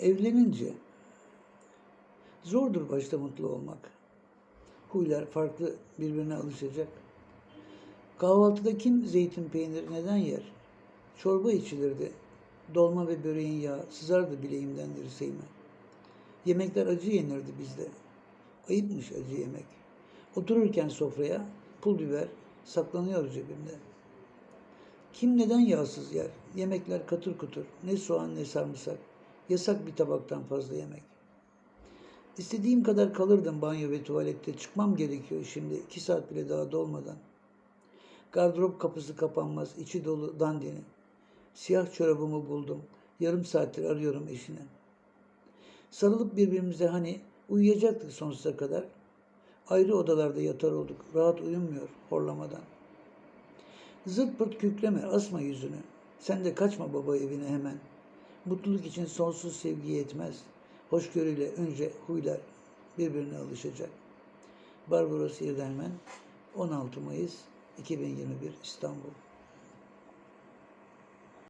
Evlenince zordur başta mutlu olmak. Huylar farklı birbirine alışacak. Kahvaltıda kim zeytin peyniri neden yer? Çorba içilirdi. Dolma ve böreğin yağı sızardı bileğimden dirseğime. Yemekler acı yenirdi bizde. Ayıpmış acı yemek. Otururken sofraya pul biber saklanıyor cebimde. Kim neden yağsız yer? Yemekler katır kutur. Ne soğan ne sarımsak. Yasak bir tabaktan fazla yemek. İstediğim kadar kalırdım banyo ve tuvalette. Çıkmam gerekiyor şimdi. iki saat bile daha dolmadan. Gardırop kapısı kapanmaz. içi dolu dandini. Siyah çorabımı buldum. Yarım saattir arıyorum eşine. Sarılıp birbirimize hani uyuyacaktık sonsuza kadar. Ayrı odalarda yatar olduk. Rahat uyumuyor horlamadan. Zırt pırt kükreme, asma yüzünü. Sen de kaçma baba evine hemen. Mutluluk için sonsuz sevgi yetmez. Hoşgörüyle önce huylar birbirine alışacak. Barbaros İrdelmen 16 Mayıs 2021 İstanbul